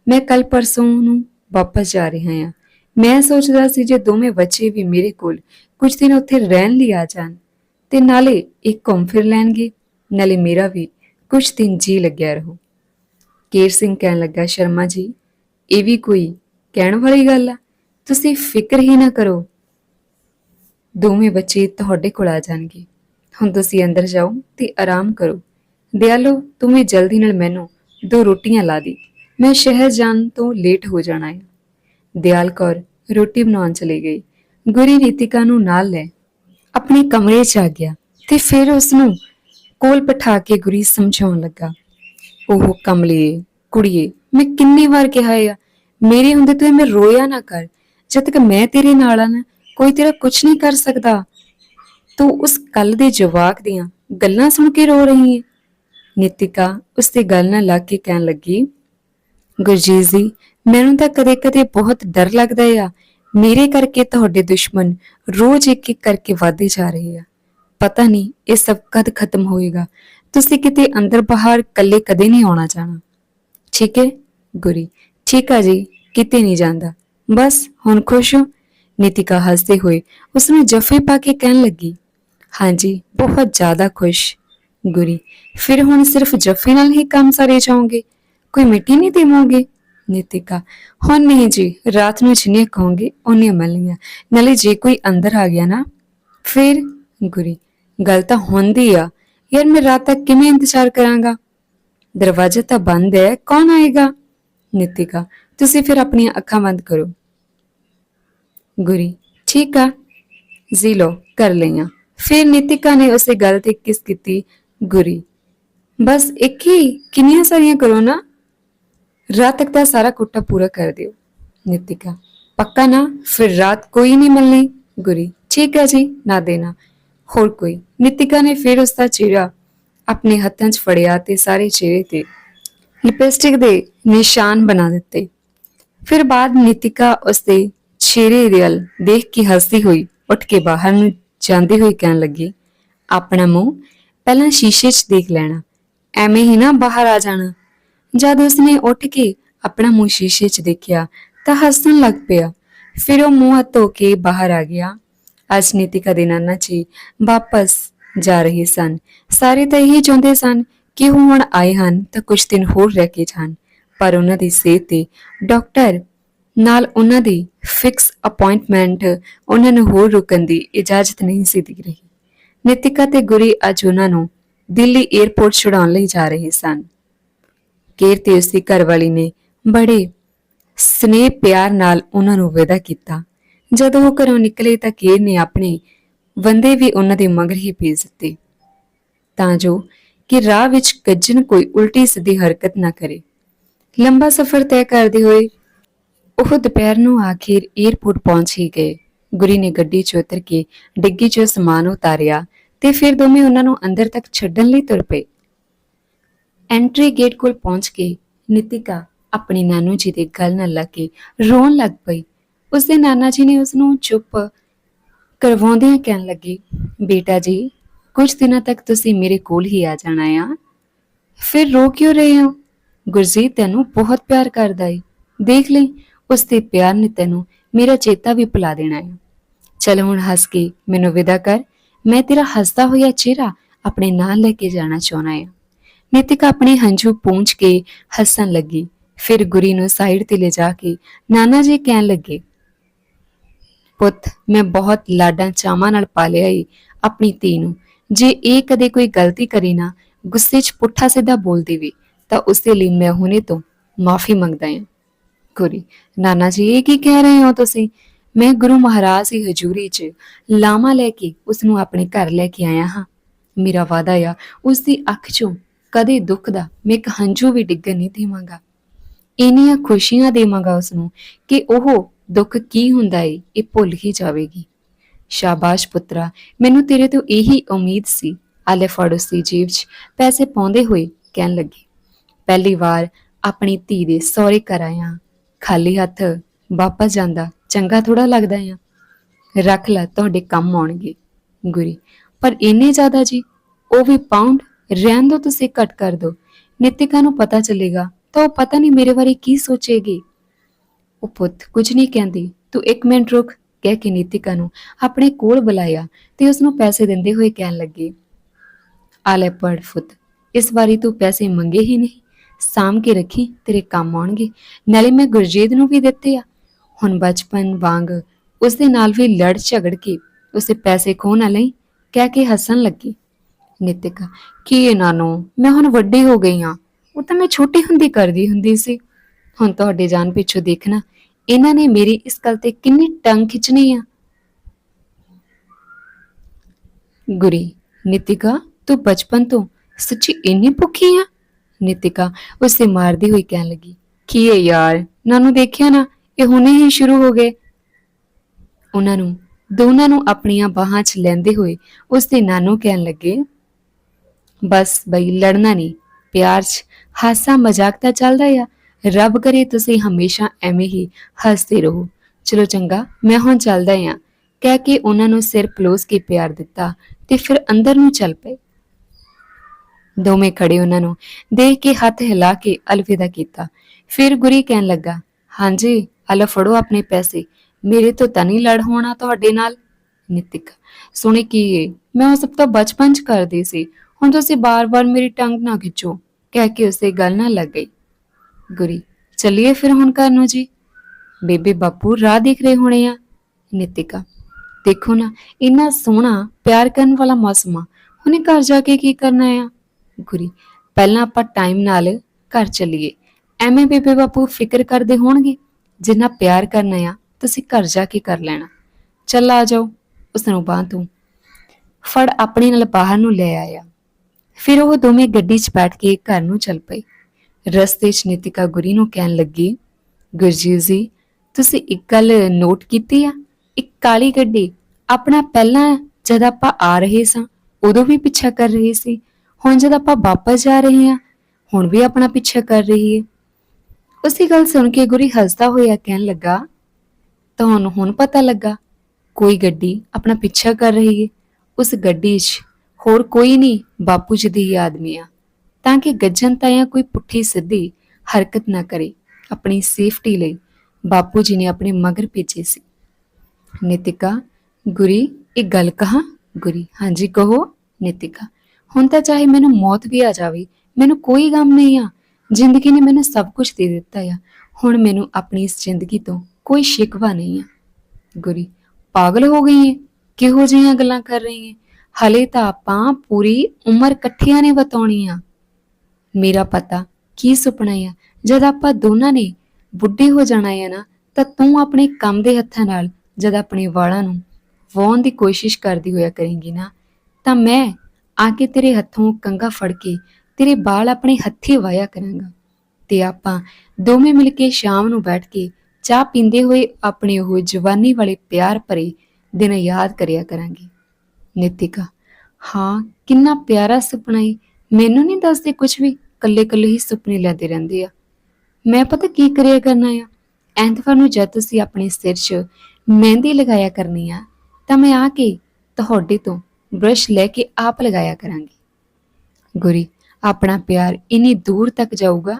ਮੈਂ ਕੱਲ ਪਰਸੋਂ ਨੂੰ ਵਾਪਸ ਜਾ ਰਿਹਾ ਹਾਂ ਮੈਂ ਸੋਚਦਾ ਸੀ ਜੇ ਦੋਵੇਂ ਬੱਚੇ ਵੀ ਮੇਰੇ ਕੋਲ ਕੁਝ ਦਿਨ ਉੱਥੇ ਰਹਿਣ ਲਈ ਆ ਜਾਣ ਤੇ ਨਾਲੇ ਇੱਕ ਘੁੰਮ ਫਿਰ ਲੈਣਗੇ, ਨਾਲੇ ਮੇਰਾ ਵੀ ਕੁਝ ਦਿਨ ਜੀ ਲੱਗਿਆ ਰਹੂ। ਕੇਰ ਸਿੰਘ ਕਹਿਣ ਲੱਗਾ, ਸ਼ਰਮਾ ਜੀ, ਇਹ ਵੀ ਕੋਈ ਕਹਿਣ ਵਾਲੀ ਗੱਲ ਆ? ਤੁਸੀਂ ਫਿਕਰ ਹੀ ਨਾ ਕਰੋ। ਦੋਵੇਂ ਬੱਚੇ ਤੁਹਾਡੇ ਕੋਲ ਆ ਜਾਣਗੇ। ਹੁਣ ਤੁਸੀਂ ਅੰਦਰ ਜਾਓ ਤੇ ਆਰਾਮ ਕਰੋ। ਦਿਆਲੋ, ਤੂੰ ਵੀ ਜਲਦੀ ਨਾਲ ਮੈਨੂੰ ਦੋ ਰੋਟੀਆਂ ਲਾ ਦੀ। ਮੈਂ ਸ਼ਹਿਰ ਜਾਣ ਤੋਂ ਲੇਟ ਹੋ ਜਾਣਾ ਹੈ ਦਿਆਲ ਕੌਰ ਰੋਟੀ ਬਣਾਉਣ ਚਲੀ ਗਈ। ਗੁਰੀ ਰੀਤਿਕਾ ਨੂੰ ਨਾਲ ਲੈ ਆਪਣੇ ਕਮਰੇ 'ਚ ਆ ਗਿਆ ਤੇ ਫਿਰ ਉਸ ਨੂੰ ਕੋਲ ਬਿਠਾ ਕੇ ਗੁਰੀ ਸਮਝਾਉਣ ਲੱਗਾ ਉਹ ਕਮਲੀਏ ਕੁੜੀਏ, ਮੈਂ ਕਿੰਨੀ ਵਾਰ ਕਿਹਾ ਆ, ਮੇਰੇ ਹੁੰਦੇ ਤੂੰ ਮੈਂ ਰੋਇਆ ਨਾ ਕਰ, ਜਦ ਤੱਕ ਮੈਂ ਤੇਰੇ ਨਾਲ ਆ ਨਾ, ਕੋਈ ਤੇਰਾ ਕੁਝ ਨਹੀਂ ਕਰ ਸਕਦਾ। ਤੂੰ ਉਸ ਕੱਲ ਦੇ ਜਵਾਕ ਦੀਆਂ ਗੱਲਾਂ ਸੁਣ ਕੇ ਰੋ ਰਹੀ ਹੈ ਨਿਤਿਕਾ ਉਸ ਤੇ ਗੱਲ ਨਾਲ ਲੱਗ ਕੇ ਕਹਿਣ ਲੱਗੀ, ਗੁਰਜੀਤ ਜੀ, ਮੈਨੂੰ ਤਾਂ ਕਦੇ-ਕਦੇ ਬਹੁਤ ਡਰ ਲੱਗਦਾ ਆ ਮੇਰੇ ਕਰਕੇ ਤੁਹਾਡੇ ਦੁਸ਼ਮਣ ਰੋਜ਼ ਇੱਕ ਇੱਕ ਕਰਕੇ ਵਧਦੇ ਜਾ ਰਹੇ ਆ। ਪਤਾ ਨਹੀਂ ਇਹ ਸਭ ਕਦ ਖਤਮ ਹੋਏਗਾ। ਤੁਸੀਂ ਕਿਤੇ ਅੰਦਰ ਬਾਹਰ ਇਕੱਲੇ ਕਦੇ ਨਹੀਂ ਆਉਣਾ ਜਾਣਾ। ਠੀਕ ਹੈ ਗੁਰੀ। ਠੀਕ ਆ ਜੀ, ਕਿਤੇ ਨਹੀਂ ਜਾਂਦਾ। ਬਸ ਹੁਣ ਖੁਸ਼ ਹੋ। ਨਿਤਿਕਾ ਹੱਸਦੇ ਹੋਏ ਉਸ ਨੂੰ ਜੱਫੇ ਪਾ ਕੇ ਕਹਿਣ ਲੱਗੀ। ਹਾਂਜੀ, ਬਹੁਤ ਜ਼ਿਆਦਾ ਖੁਸ਼। ਗੁਰੀ। ਫਿਰ ਹੁਣ ਸਿਰਫ ਜੱਫੇ ਨਾਲ ਹੀ ਕੰਮ ਸਾਰੇ ਜਾਓਗੇ? ਕੋਈ ਮਿੱਟੀ ਨਹੀਂ ਦੇਵੋਗੇ? ਨਿਤਿਕਾ ਹੁਣ ਨਹੀਂ ਜੀ ਰਾਤ ਨੂੰ ਜਿੰਨੇ ਕਹੋਗੇ ਉਹਨੇ ਮਿਲਣੀਆਂ ਨਾਲੇ ਜੇ ਕੋਈ ਅੰਦਰ ਆ ਗਿਆ ਨਾ ਫਿਰ ਗੁਰੀ ਗੱਲ ਤਾਂ ਹੁੰਦੀ ਆ ਯਾਰ ਮੈਂ ਰਾਤ ਤੱਕ ਕਿਵੇਂ ਇੰਤਜ਼ਾਰ ਕਰਾਂਗਾ ਦਰਵਾਜ਼ਾ ਤਾਂ ਬੰਦ ਹੈ ਕੌਣ ਆਏਗਾ ਨਿਤਿਕਾ ਤੁਸੀਂ ਫਿਰ ਆਪਣੀਆਂ ਅੱਖਾਂ ਬੰਦ ਕਰੋ ਗੁਰੀ ਠੀਕ ਆ ਜੀ ਲੋ ਕਰ ਲਈਆਂ ਫਿਰ ਨਿਤਿਕਾ ਨੇ ਉਸੇ ਗੱਲ ਤੇ ਕਿਸ ਕੀਤੀ ਗੁਰੀ ਬਸ ਇੱਕ ਹੀ ਕਿੰਨੀਆਂ ਸਾਰੀਆਂ ਕਰੋ ਨਾ ਰਾਤ ਤੱਕ ਦਾ ਸਾਰਾ ਕੁੱਟਾ ਪੂਰਾ ਕਰ ਦਿਓ, ਨਿਤਿਕਾ। ਪੱਕਾ ਨਾ, ਫਿਰ ਰਾਤ ਕੋਈ ਨਹੀਂ ਮਿਲਣੀ। ਗੁਰੀ, ਠੀਕ ਹੈ ਜੀ, ਨਾ ਦੇਣਾ। ਹੋਰ ਕੋਈ। ਨਿਤਿਕਾ ਨੇ ਫਿਰ ਉਸ ਦਾ ਚਿਹਰਾ ਆਪਣੇ ਹੱਥਾਂ 'ਚ ਫੜਿਆ ਤੇ ਸਾਰੇ ਚਿਹਰੇ ਤੇ ਲਿਪਸਟਿਕ ਦੇ ਨਿਸ਼ਾਨ ਬਣਾ ਦਿੱਤੇ। ਫਿਰ ਬਾਅਦ ਨਿਤਿਕਾ ਉਸ ਦੇ ਚਿਹਰੇ ਦੇ ਵੱਲ ਦੇਖ ਕੇ ਹੱਸਦੀ ਹੋਈ ਉੱਠ ਕੇ ਬਾਹਰ ਨੂੰ ਜਾਂਦੀ ਹੋਈ ਕਹਿਣ ਲੱਗੀ, ਆਪਣਾ ਮੂੰਹ ਪਹਿਲਾਂ ਸ਼ੀਸ਼ੇ 'ਚ ਦੇਖ ਲੈਣਾ। ਐਵੇਂ ਹੀ ਨਾ ਬਾਹਰ ਆ ਜਾਣਾ। ਜਦ ਉਸਨੇ ਉੱਠ ਕੇ ਆਪਣਾ ਮੂੰਹ ਸ਼ੀਸ਼ੇ 'ਚ ਦੇਖਿਆ ਤਾਂ ਹੱਸਣ ਲੱਗ ਪਿਆ। ਫਿਰ ਉਹ ਮੂੰਹ ਹੱਥ ਧੋ ਕੇ ਬਾਹਰ ਆ ਗਿਆ। ਅੱਜ ਨੀਤਿਕਾ ਦੇ ਨਾਨਾ ਜੀ ਵਾਪਸ ਜਾ ਰਹੇ ਸਨ। ਸਾਰੇ ਤਾਂ ਇਹੀ ਚਾਹੁੰਦੇ ਸਨ ਕਿ ਉਹ ਹੁਣ ਆਏ ਹਨ ਤਾਂ ਕੁਝ ਦਿਨ ਹੋਰ ਰਹਿ ਕੇ ਜਾਣ। ਪਰ ਉਹਨਾਂ ਦੀ ਸਿਹਤ ਤੇ ਡਾਕਟਰ ਨਾਲ ਉਹਨਾਂ ਦੀ ਫਿਕਸ ਅਪਾਇੰਟਮੈਂਟ ਉਹਨਾਂ ਨੂੰ ਹੋਰ ਰੁਕਣ ਦੀ ਇਜਾਜ਼ਤ ਨਹੀਂ ਸੀ ਦੇ ਰਹੀ। ਨਿਤਿਕਾ ਤੇ ਗੁਰੀ ਅੱਜ ਉਹਨਾਂ ਨੂੰ ਦਿੱਲੀ 에ਅਰਪੋਰਟ ਛੁਡਾਉਣ ਲਈ ਜਾ ਰਹੇ ਸਨ। ਕੇਰ ਤੇ ਉਸਦੀ ਘਰਵਾਲੀ ਨੇ ਬੜੇ ਸਨੇਹ ਪਿਆਰ ਨਾਲ ਉਹਨਾਂ ਨੂੰ ਵਿਦਾ ਕੀਤਾ। ਜਦੋਂ ਉਹ ਘਰੋਂ ਨਿਕਲੇ ਤਾਂ ਕੇਰ ਨੇ ਆਪਣੇ ਬੰਦੇ ਵੀ ਉਹਨਾਂ ਦੇ ਮਗਰ ਹੀ ਭੇਜ ਦਿੱਤੇ। ਤਾਂ ਜੋ ਕਿ ਰਾਹ ਵਿੱਚ ਗੱਜਣ ਕੋਈ ਉਲਟੀ ਸਿੱਧੀ ਹਰਕਤ ਨਾ ਕਰੇ। ਲੰਬਾ ਸਫ਼ਰ ਤੈਅ ਕਰਦੇ ਹੋਏ ਉਹ ਦੁਪਹਿਰ ਨੂੰ ਆਖਿਰ 에ਅਰਪੋਰਟ ਪਹੁੰਚ ਹੀ ਗਏ। ਗੁਰੀ ਨੇ ਗੱਡੀ 'ਚ ਉਤਰ ਕੇ ਡਿੱਗੀ ਚ ਸਮਾਨ ਉਤਾਰਿਆ ਤੇ ਫਿਰ ਦੋਵੇਂ ਉਹਨਾਂ ਨੂੰ ਅੰਦਰ ਤੱਕ ਛੱਡਣ ਲਈ ਤੁਰ ਪਏ। ਐਂਟਰੀ ਗੇਟ ਕੋਲ ਪਹੁੰਚ ਕੇ ਨਿਤਿਕਾ ਆਪਣੇ ਨਾਨੂ ਜੀ ਦੇ ਗਲ ਨਾਲ ਲੱਗ ਕੇ ਰੋਣ ਲੱਗ ਪਈ। ਉਸਦੇ ਨਾਨਾ ਜੀ ਨੇ ਉਸ ਨੂੰ ਚੁੱਪ ਕਰਵਾਉਂਦਿਆਂ ਕਹਿਣ ਲੱਗੇ, ਬੇਟਾ ਜੀ, ਕੁਝ ਦਿਨਾਂ ਤੱਕ ਤੁਸੀਂ ਮੇਰੇ ਕੋਲ ਹੀ ਆ ਜਾਣਾ ਆ। ਫਿਰ ਰੋ ਕਿਉਂ ਰਹੇ ਹੋ? ਗੁਰਜੀਤ ਤੈਨੂੰ ਬਹੁਤ ਪਿਆਰ ਕਰਦਾ ਏ। ਦੇਖ ਲਈ ਉਸ ਦੇ ਪਿਆਰ ਨੇ ਤੈਨੂੰ ਮੇਰਾ ਚੇਤਾ ਵੀ ਭੁਲਾ ਦੇਣਾ ਹੈ ਚਲ ਹੁਣ ਹੱਸ ਕੇ ਮੈਨੂੰ ਵਿਦਾ ਕਰ। ਮੈਂ ਤੇਰਾ ਹੱਸਦਾ ਹੋਇਆ ਚਿਹਰਾ ਆਪਣੇ ਨਾਲ ਲੈ ਕੇ ਜਾਣਾ ਚਾਹੁੰਦਾ ਹਾਂ ਨਿਤਿਕਾ ਆਪਣੇ ਹੰਝੂ ਪੂੰਝ ਕੇ ਹੱਸਣ ਲੱਗੀ। ਫਿਰ ਗੁਰੀ ਨੂੰ ਸਾਈਡ ਤੇ ਲੈ ਜਾ ਕੇ ਨਾਨਾ ਜੀ ਕਹਿਣ ਲੱਗੇ, ਪੁੱਤ, ਮੈਂ ਬਹੁਤ ਲਾਡਾਂ ਚਾਵਾਂ ਨਾਲ ਪਾਲਿਆ ਈ ਆਪਣੀ ਧੀ ਨੂੰ। ਜੇ ਇਹ ਕਦੇ ਕੋਈ ਗਲਤੀ ਕਰੇ ਨਾ, ਗੁੱਸੇ 'ਚ ਪੁੱਠਾ ਸਿੱਧਾ ਬੋਲ ਦੇਵੇ, ਤਾਂ ਉਸ ਦੇ ਲਈ ਮੈਂ ਹੁਣੇ ਤੋਂ ਮਾਫੀ ਮੰਗਦਾ ਹਾਂ ਗੁਰੀ, ਨਾਨਾ ਜੀ, ਇਹ ਕੀ ਕਹਿ ਰਹੇ ਹੋ ਤੁਸੀਂ? ਮੈਂ ਗੁਰੂ ਮਹਾਰਾਜ ਦੀ ਹਜ਼ੂਰੀ 'ਚ ਲਾਮਾ ਲੈ ਕੇ ਉਸ ਨੂੰ ਆਪਣੇ ਘਰ ਲੈ ਕੇ ਆਇਆ ਹਾਂ। ਮੇਰਾ ਵਾਅਦਾ ਆ ਉਸ ਦੀ ਅੱਖ 'ਚੋਂ ਕਦੇ ਦੁੱਖ ਦਾ ਮੈਂ ਇੱਕ ਹੰਝੂ ਵੀ ਡਿੱਗਣ ਨਹੀਂ ਦੇਵਾਂਗਾ। ਇੰਨੀਆਂ ਖੁਸ਼ੀਆਂ ਦੇਵਾਂਗਾ ਉਸ ਨੂੰ ਕਿ ਉਹ ਦੁੱਖ ਕੀ ਹੁੰਦਾ ਏ, ਇਹ ਭੁੱਲ ਹੀ ਜਾਵੇਗੀ। ਸ਼ਾਬਾਸ਼ ਪੁੱਤਰਾ, ਮੈਨੂੰ ਤੇਰੇ ਤੋਂ ਇਹੀ ਉਮੀਦ ਸੀ। ਆਲੇ ਫੜ ਉਸ ਦੀ ਜੇਬ 'ਚ ਪੈਸੇ ਪਾਉਂਦੇ ਹੋਏ ਕਹਿਣ ਲੱਗੀ, ਪਹਿਲੀ ਵਾਰ ਆਪਣੀ ਧੀ ਦੇ ਸਹੁਰੇ ਘਰ ਆਇਆ। ਖਾਲੀ ਹੱਥ ਵਾਪਸ ਜਾਂਦਾ ਚੰਗਾ ਥੋੜਾ ਲੱਗਦਾ ਆ। ਰੱਖ ਲੈ, ਤੁਹਾਡੇ ਕੰਮ ਆਉਣਗੇ। ਗੁਰੀ, ਪਰ ਇੰਨੇ ਜ਼ਿਆਦਾ ਜੀ, ਉਹ ਵੀ ਪਾਉਂਡ ਰਹਿਣ ਦੋ, ਤੁਸੀਂ ਕੱਟ ਕਰ ਦੋ ਨਿਤਿਕਾ ਨੂੰ ਪਤਾ ਚੱਲੇਗਾ, ਤਾਂ ਉਹ ਪਤਾ ਨਹੀਂ ਮੇਰੇ ਬਾਰੇ ਕੀ ਸੋਚੇਗੀ। ਉਹ ਪੁੱਤ, ਕੁਝ ਨਹੀਂ ਕਹਿੰਦੀ। ਤੂੰ ਇੱਕ ਮਿੰਟ ਰੁਕ, ਕਹਿ ਕੇ ਨੀਤਿਕਾ ਨੂੰ ਆਪਣੇ ਕੋਲ ਬੁਲਾਇਆ ਤੇ ਉਸ ਨੂੰ ਪੈਸੇ ਦਿੰਦੇ ਹੋਏ ਕਹਿਣ ਲੱਗੀ। ਆ ਲੈ ਪੜ ਫੁੱਤ ਇਸ ਵਾਰੀ ਤੂੰ ਪੈਸੇ ਮੰਗੇ ਹੀ ਨਹੀਂ। ਸਾਂਭ ਕੇ ਰੱਖੀ, ਤੇਰੇ ਕੰਮ ਆਉਣਗੇ। ਨਾਲੇ ਮੈਂ ਗੁਰਜੀਤ ਨੂੰ ਵੀ ਦਿੱਤੇ ਆ। ਹੁਣ ਬਚਪਨ ਵਾਂਗ ਉਸ ਦੇ ਨਾਲ ਵੀ ਲੜ ਝਗੜ ਕੇ ਉਸੇ ਪੈਸੇ ਖੋਹ ਨਾ ਲਈ, ਕਹਿ ਕੇ ਹੱਸਣ ਲੱਗੀ। ਨਿਤਿਕਾ, ਕੀ ਇਹ ਨਾਨੋ ਮੈਂ ਹੁਣ ਵੱਡੀ ਹੋ ਗਈ ਹਾਂ। ਉਹ ਤਾਂ ਮੈਂ ਛੋਟੀ ਹੁੰਦੀ ਕਰਦੀ ਹੁੰਦੀ ਸੀ। ਹੁਣ ਤੁਹਾਡੇ ਜਾਨ ਪਿੱਛੋਂ ਦੇਖਣਾ, ਇਹਨਾਂ ਨੇ ਮੇਰੀ ਇਸ ਗੱਲ ਤੇ ਕਿੰਨੀ ਟੰਗ ਖਿੱਚਣੀ ਆ। ਗੁਰੀ, ਨਿਤਿਕਾ, ਤੂੰ ਬਚਪਨ ਤੋਂ ਸੱਚੀ ਇੰਨੀ ਭੁੱਖੀ ਆ? ਨਿਤਿਕਾ ਉਸੇ ਮਾਰਦੀ ਹੋਈ ਕਹਿਣ ਲੱਗੀ, ਕੀ ਹੈ ਯਾਰ ਨਾਨੂੰ ਦੇਖਿਆ ਨਾ, ਇਹ ਹੁਣੇ ਹੀ ਸ਼ੁਰੂ ਹੋ ਗਏ। ਉਹਨਾਂ ਨੂੰ, ਦੋਨਾਂ ਨੂੰ ਆਪਣੀਆਂ ਬਾਹਾਂ 'ਚ ਲੈਂਦੇ ਹੋਏ ਉਸ ਦੇ ਨਾਨੂ ਕਹਿਣ ਲੱਗੇ ਬਸ ਬਈ, ਲੜਨਾ ਨਹੀਂ ਪਿਆਰ 'ਚ ਹਾਸਾ ਮਜ਼ਾਕ ਤਾਂ ਚੱਲਦਾ ਆ। ਰੱਬ ਕਰੇ ਤੁਸੀਂ ਹਮੇਸ਼ਾ ਐਵੇਂ ਹੀ ਹੱਸਦੇ ਰਹੋ। ਚਲੋ ਚੰਗਾ, ਮੈਂ ਹੁਣ ਚੱਲਦਾ ਆ। ਕਹਿ ਕੇ ਉਹਨਾਂ ਨੂੰ ਸਿਰ ਪਲੋਸ ਕੇ ਪਿਆਰ ਦਿੱਤਾ ਤੇ ਫਿਰ ਅੰਦਰ ਨੂੰ ਚੱਲ ਪਏ। ਦੋਵੇਂ ਖੜੇ ਉਹਨਾਂ ਨੂੰ ਦੇਖ ਕੇ ਹੱਥ ਹਿਲਾ ਕੇ ਅਲਵਿਦਾ ਕੀਤਾ। ਫਿਰ ਗੁਰੀ ਕਹਿਣ ਲੱਗਾ, ਹਾਂਜੀ ਅਲ ਫੜੋ ਆਪਣੇ ਪੈਸੇ। ਮੇਰੇ ਤੋਂ ਤਾਂ ਨਹੀਂ ਲੜ ਹੋਣਾ ਤੁਹਾਡੇ ਨਾਲ? ਨਿਤਿਕ, ਸੁਣੇ ਕੀ ਏ? ਮੈਂ ਉਹ ਸਭ ਤੋਂ ਬਚਪਨ ਚ ਕਰਦੀ ਸੀ। ਹੁਣ ਤੁਸੀਂ ਬਾਰ-ਬਾਰ ਮੇਰੀ ਟੰਗ ਨਾ ਖਿੱਚੋ, ਕਹਿ ਕੇ ਉਸੇ ਗੱਲ ਨਾਲ ਲੱਗ ਗਈ। ਗੁਰੀ, ਚੱਲੀਏ ਫਿਰ ਹੁਣ ਘਰ ਨੂੰ ਜੀ। ਬੇਬੇ ਬਾਪੂ ਰਾਹ ਦੇਖ ਰਹੇ ਹੋਣੇ ਆ, ਨਿਤਿਕਾ। ਦੇਖੋ ਨਾ, ਇੰਨਾ ਸੋਹਣਾ, ਪਿਆਰ ਕਰਨ ਵਾਲਾ ਮੌਸਮ ਆ। ਹੁਣੇ ਘਰ ਜਾ ਕੇ ਕੀ ਕਰਨਾ ਆ? ਗੁਰੀ, ਪਹਿਲਾਂ ਆਪਾਂ ਟਾਈਮ ਨਾਲ ਘਰ ਚੱਲੀਏ। ਐਵੇਂ ਬੇਬੇ ਬਾਪੂ ਫਿਕਰ ਕਰਦੇ ਹੋਣਗੇ, ਜਿੰਨਾ ਪਿਆਰ ਕਰਨਾ ਆ, ਤੁਸੀਂ ਘਰ ਜਾ ਕੇ ਕਰ ਲੈਣਾ। ਚੱਲ ਆ ਜਾਓ, ਉਸ ਨੂੰ ਬਾਂਹ ਤੂੰ। ਫੜ ਆਪਣੇ ਨਾਲ ਬਾਹਰ ਨੂੰ ਲੈ ਆਇਆ। ਫਿਰ ਉਹ ਦੋਵੇਂ ਗੱਡੀ 'ਚ ਬੈਠ ਕੇ ਘਰ ਨੂੰ ਚੱਲ ਪਏ। ਰਸਤੇ 'ਚ ਨਿਤਿਕਾ ਗੁਰੀ ਨੂੰ ਕਹਿਣ ਲੱਗੀ, ਗੁਰਜੀਤ ਜੀ, ਤੁਸੀਂ ਇੱਕ ਗੱਲ ਨੋਟ ਕੀਤੀ ਆ? ਇੱਕ ਕਾਲੀ ਗੱਡੀ, ਆਪਣਾ ਪਹਿਲਾਂ ਜਦ ਆਪਾਂ ਆ ਰਹੇ ਸਾਂ, ਉਦੋਂ ਵੀ ਪਿੱਛਾ ਕਰ ਰਹੀ ਸੀ। ਹੁਣ ਜਦ ਆਪਾਂ ਵਾਪਸ ਜਾ ਰਹੇ ਹਾਂ, ਹੁਣ ਵੀ ਆਪਣਾ ਪਿੱਛਾ ਕਰ ਰਹੀ ਹੈ। ਉਸੇ ਗੱਲ ਸੁਣ ਕੇ ਗੁਰੀ ਹੱਸਦਾ ਹੋਇਆ ਕਹਿਣ ਲੱਗਾ, ਤੁਹਾਨੂੰ ਹੁਣ ਪਤਾ ਲੱਗਾ, ਕੋਈ ਗੱਡੀ ਆਪਣਾ ਪਿੱਛਾ ਕਰ ਰਹੀ ਹੈ। ਉਸ ਗੱਡੀ 'ਚ ਹੋਰ ਕੋਈ ਨਹੀਂ, ਬਾਪੂ ਜੀ ਦੀ ਹੀ ਆਦਮੀ ਆ। ਤਾਂ ਕਿ ਗੱਜਣ ਤਾਇਆ ਕੋਈ ਪੁੱਠੀ ਸਿੱਧੀ ਹਰਕਤ ਨਾ ਕਰੇ, ਆਪਣੀ ਸੇਫਟੀ ਲਈ ਬਾਪੂ ਜੀ ਨੇ ਆਪਣੇ ਮਗਰ ਭੇਜੇ ਸੀ। ਨਿਤਿਕਾ, ਗੁਰੀ, ਇੱਕ ਗੱਲ ਕਹਾ? ਗੁਰੀ, ਹਾਂਜੀ ਕਹੋ। ਨਿਤਿਕਾ, ਹੁਣ ਤਾਂ ਚਾਹੇ ਮੈਨੂੰ ਮੌਤ ਵੀ ਆ ਜਾਵੇ, ਮੈਨੂੰ ਕੋਈ ਗਮ ਨਹੀਂ ਆ। ਜ਼ਿੰਦਗੀ ਨੇ ਮੈਨੂੰ ਸਭ ਕੁਝ ਦੇ ਦਿੱਤਾ ਆ। ਹੁਣ ਮੈਨੂੰ ਆਪਣੀ ਇਸ ਜ਼ਿੰਦਗੀ ਤੋਂ ਕੋਈ ਸ਼ਿਕਵਾ ਨਹੀਂ ਆ। ਗੁਰੀ, ਪਾਗਲ ਹੋ ਗਈ ਹੈ ਕਿਹੋ ਜਿਹੀਆਂ ਗੱਲਾਂ ਕਰ ਰਹੀ ਹੈ ਹਲੇ ਤਾਂ ਆਪਾਂ ਪੂਰੀ ਉਮਰ ਇਕੱਠਿਆਂ ਨੇ ਬਤਾਉਣੀ ਆ ਮੇਰਾ ਪਤਾ ਕੀ ਸੁਪਨਾ ਆ, ਜਦ ਆਪਾਂ ਦੋਨਾਂ ਨੇ ਬੁੱਢੇ ਹੋ ਜਾਣਾ ਆ ਨਾ, ਤਾਂ ਤੂੰ ਆਪਣੇ ਕੰਮ ਦੇ ਹੱਥਾਂ ਨਾਲ ਜਦ ਆਪਣੇ ਵਾਲਾਂ ਨੂੰ ਵਾਉਣ ਦੀ ਕੋਸ਼ਿਸ਼ ਕਰਦੀ ਹੋਇਆ ਕਰੇਂਗੀ ਨਾ, ਤਾਂ ਮੈਂ ਆ ਕੇ ਤੇਰੇ ਹੱਥੋਂ ਕੰਗਾ ਫੜ ਕੇ ਤੇਰੇ ਵਾਲ ਆਪਣੇ ਹੱਥੀ ਵਾਇਆ ਕਰਾਂਗਾ। ਤੇ ਆਪਾਂ ਦੋਵੇਂ ਮਿਲ ਕੇ ਸ਼ਾਮ ਨੂੰ ਬੈਠ ਕੇ ਚਾਹ ਪੀਂਦੇ ਹੋਏ ਆਪਣੇ ਉਹ ਜਵਾਨੀ ਵਾਲੇ ਪਿਆਰ ਭਰੇ ਦਿਨ ਯਾਦ ਕਰਿਆ ਕਰਾਂਗੇ। ਨਿਤਿਕਾ, ਹਾਂ, ਕਿੰਨਾ ਪਿਆਰਾ ਸੁਪਨਾ ਈ ਮੈਨੂੰ ਨਹੀਂ ਦੱਸਦੇ ਕੁਝ ਵੀ ਕੱਲੇ ਕੱਲੇ ਹੀ ਸੁਪਨੇ ਲੈਂਦੇ ਰਹਿੰਦੇ ਆ। ਮੈਂ ਪਤਾ ਕੀ ਕਰਿਆ ਕਰਨਾ ਆ? ਐਤਵਾਰ ਨੂੰ ਜਦ ਤੁਸੀਂ ਆਪਣੇ ਸਿਰ 'ਚ ਮਹਿੰਦੀ ਲਗਾਇਆ ਕਰਨੀ ਆ, ਤਾਂ ਮੈਂ ਆ ਕੇ ਤੁਹਾਡੇ ਤੋਂ ਬ੍ਰਸ਼ ਲੈ ਕੇ ਆਪ ਲਗਾਇਆ ਕਰਾਂਗੀ। ਗੁਰੀ, ਆਪਣਾ ਪਿਆਰ ਇੰਨੀ ਦੂਰ ਤੱਕ ਜਾਊਗਾ?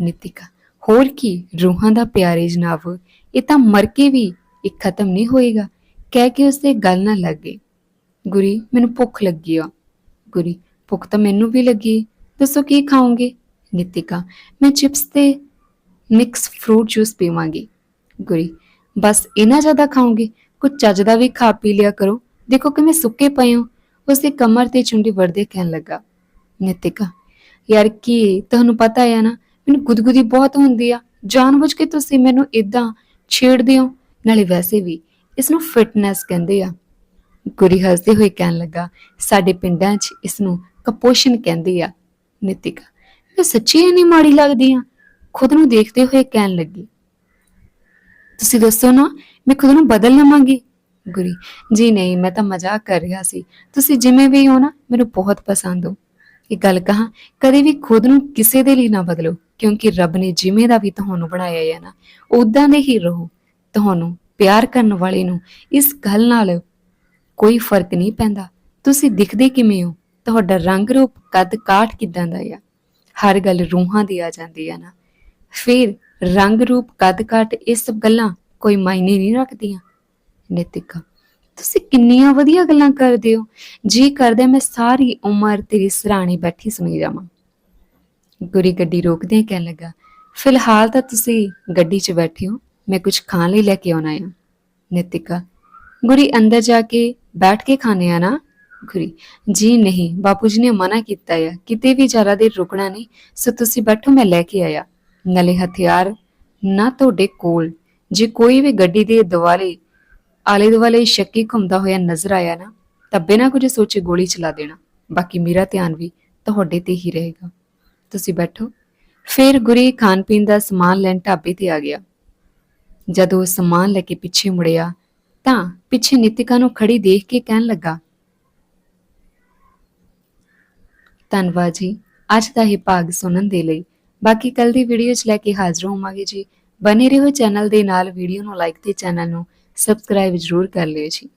ਨਿਤਿਕਾ, ਹੋਰ ਕੀ, ਰੂਹਾਂ ਦਾ ਪਿਆਰ ਏ ਜਨਾਬ। ਇਹ ਤਾਂ ਮਰ ਕੇ ਵੀ ਇਹ ਖਤਮ ਨਹੀਂ ਹੋਏਗਾ। ਕਹਿ ਕੇ ਉਸਦੇ ਗੱਲ ਨਾ ਲੱਗ ਗਈ ਗੁਰੀ, ਮੈਨੂੰ ਭੁੱਖ ਲੱਗੀ ਆ। ਗੁਰੀ, ਭੁੱਖ ਤਾਂ ਮੈਨੂੰ ਵੀ ਲੱਗੀ। ਦੱਸੋ ਕੀ ਖਾਓਗੇ? ਨਿਤਿਕਾ, ਮੈਂ ਚਿਪਸ ਤੇ ਮਿਕਸ ਫਰੂਟ ਜੂਸ ਪੀਵਾਂਗੀ। ਗੁਰੀ, ਬਸ ਇਨਾ ਜ਼ਿਆਦਾ ਖਾਓਗੇ? ਕੁਝ ਚੱਜ ਦਾ ਵੀ ਖਾ ਪੀ ਲਿਆ ਕਰੋ। ਦੇਖੋ ਕਿਵੇਂ ਸੁੱਕੇ ਪਏ ਹੋ। ਉਸਦੀ ਕਮਰ ਤੇ ਚੁੰਡੀ ਵਰਦੇ ਕਹਿਣ ਲੱਗਾ। ਨਿਤਿਕਾ, ਯਾਰ ਕੀ, ਤੁਹਾਨੂੰ ਪਤਾ ਹੈ ਨਾ, ਮੈਨੂੰ ਗੁਦਗੁਦੀ ਬਹੁਤ ਹੁੰਦੀ ਆ। ਜਾਣਬੁੱਝ ਕੇ ਤੁਸੀਂ ਮੈਨੂੰ ਇਦਾਂ ਛੇੜਦੇ ਹੋ। ਨਾਲੇ ਵੈਸੇ ਵੀ, ਇਸ ਨੂੰ ਫਿਟਨੈਸ ਕਹਿੰਦੇ ਆ। ਗੁਰੀ ਹੱਸਦੇ ਹੋਏ ਕਹਿਣ ਲੱਗਾ, ਸਾਡੇ ਪਿੰਡਾਂ 'ਚ ਇਸ ਨੂੰ ਕਪੋਸ਼ਣ ਕਹਿੰਦੇ ਆ, ਨਿਤਿਕਾ। ਮੈਂ ਸੱਚੀ ਇੰਨੀ ਮਾੜੀ ਲੱਗਦੀ ਆ? ਖੁਦ ਨੂੰ ਦੇਖਦੇ ਹੋਏ ਕਹਿਣ ਲੱਗੀ, ਤੁਸੀਂ ਦੱਸੋ ਨਾ, ਮੈਂ ਖੁਦ ਨੂੰ ਬਦਲ ਲਵਾਂਗੀ? ਗੁਰੀ, ਜੀ ਨਹੀਂ, ਮੈਂ ਤਾਂ ਮਜ਼ਾਕ ਕਰ ਰਿਹਾ ਸੀ। ਤੁਸੀਂ ਜਿਵੇਂ ਵੀ ਹੋ ਨਾ, ਮੈਨੂੰ ਬਹੁਤ ਪਸੰਦ ਹੋ। ਇਹ ਗੱਲ ਕਹਾਂ, ਕਦੇ ਵੀ ਖੁਦ ਨੂੰ ਕਿਸੇ ਦੇ ਲਈ ਨਾ ਬਦਲੋ, ਕਿਉਂਕਿ ਰੱਬ ਨੇ ਜਿਵੇਂ ਦਾ ਵੀ ਤੁਹਾਨੂੰ ਬਣਾਇਆ ਹੈ ਨਾ ਉਦਾਂ ਦੇ ਹੀ ਰਹੋ। ਤੁਹਾਨੂੰ ਪਿਆਰ ਕਰਨ ਵਾਲੇ ਨੂੰ ਇਸ ਗੱਲ ਨਾਲ ਕੋਈ ਫ਼ਰਕ ਨਹੀਂ ਪੈਂਦਾ। ਤੁਸੀਂ ਦਿਖਦੇ ਕਿਵੇਂ ਹੋ? ਤੁਹਾਡਾ ਰੰਗ ਰੂਪ ਕੱਦ ਕਾਠ ਕਿਦਾਂ ਦਾ ਆ? ਹਰ ਗੱਲ ਰੂਹਾਂ ਦੀ ਆ ਜਾਂਦੀ ਆ ਨਾ। ਫਿਰ ਰੰਗ ਰੂਪ ਕੱਦ ਕਾਠ ਇਹ ਸਭ ਗੱਲਾਂ ਕੋਈ ਮਾਇਨੇ ਨਹੀਂ ਰੱਖਦੀਆਂ। ਨਿਤਿਕਾ, ਤੁਸੀਂ ਕਿੰਨੀਆਂ ਵਧੀਆ ਗੱਲਾਂ ਕਰਦੇ ਹੋ। ਜੀ ਕਰਦਾ ਮੈਂ ਸਾਰੀ ਉਮਰ ਤੇਰੀ ਸਰਾਣੀ ਬੈਠੀ ਸੁਣੀ ਜਾਵਾਂ। ਗੁਰੀ ਗੱਡੀ ਰੋਕਦੇ ਕਹਿਣ ਲੱਗਾ, ਫਿਲਹਾਲ ਤਾਂ ਤੁਸੀਂ ਗੱਡੀ 'ਚ ਬੈਠੇ ਹੋ। ਮੈਂ ਕੁਝ ਖਾਣ ਲਈ ਲੈ ਕੇ ਆਉਣਾ ਆ ਨਿਤਿਕਾ, ਗੁਰੀ ਅੰਦਰ ਜਾ ਕੇ ਬੈਠ ਕੇ ਖਾਣੇ ਆ ਨਾ ਗੁਰੀ ਜੀ ਨਹੀਂ, ਬਾਪੂ ਜੀ ਨੇ ਮਨਾ ਕੀਤਾ ਆ। ਕਿਤੇ ਵੀ ਜ਼ਿਆਦਾ ਦੇਰ ਰੁਕਣਾ ਨਹੀਂ, ਸੋ ਤੁਸੀਂ ਬੈਠੋ, ਮੈਂ ਲੈ ਕੇ ਆਇਆ। ਨਲੇ ਹਥਿਆਰ ਨਾ ਤੁਹਾਡੇ ਕੋਲ। ਜੇ ਕੋਈ ਵੀ ਗੱਡੀ ਦੇ ਦੁਆਲੇ ਆਲੇ ਦੁਆਲੇ ਸ਼ੱਕੀ ਘੁੰਮਦਾ ਹੋਇਆ ਨਜ਼ਰ ਆਇਆ ਨਾ, ਤਾਂ ਬਿਨਾਂ ਕੁਝ ਸੋਚੇ ਗੋਲੀ ਚਲਾ ਦੇਣਾ। ਬਾਕੀ ਮੇਰਾ ਧਿਆਨ ਵੀ ਤੁਹਾਡੇ ਤੇ ਹੀ ਰਹੇਗਾ। ਤੁਸੀਂ ਬੈਠੋ। ਫਿਰ ਗੁਰੀ ਖਾਣ ਪੀਣ ਦਾ ਸਮਾਨ ਲੈਣ ਢਾਬੇ ਤੇ ਆ ਗਿਆ। ਜਦੋਂ ਉਹ ਸਮਾਨ ਲੈ ਕੇ ਪਿੱਛੇ ਮੁੜਿਆ ਤਾਂ ਪਿੱਛੇ ਨਿਤਿਕਾ ਨੂੰ ਖੜੀ ਦੇਖ ਕੇ ਕਹਿਣ ਲੱਗਾ, ਧੰਨਵਾਦ ਜੀ, ਅੱਜ ਦਾ ਇਹ ਭਾਗ ਸੁਣਨ ਦੇ ਲਈ। ਬਾਕੀ ਕੱਲ ਦੀ ਵੀਡੀਓ 'ਚ ਲੈ ਕੇ ਹਾਜ਼ਰ ਹੋਵਾਂਗੇ ਜੀ। ਬਨੇ ਰਹੋ ਚੈਨਲ ਦੇ ਨਾਲ, ਵੀਡੀਓ ਨੂੰ ਲਾਈਕ ਤੇ ਚੈਨਲ ਨੂੰ ਸਬਸਕ੍ਰਾਈਬ ਜ਼ਰੂਰ ਕਰ ਲਿਓ ਜੀ।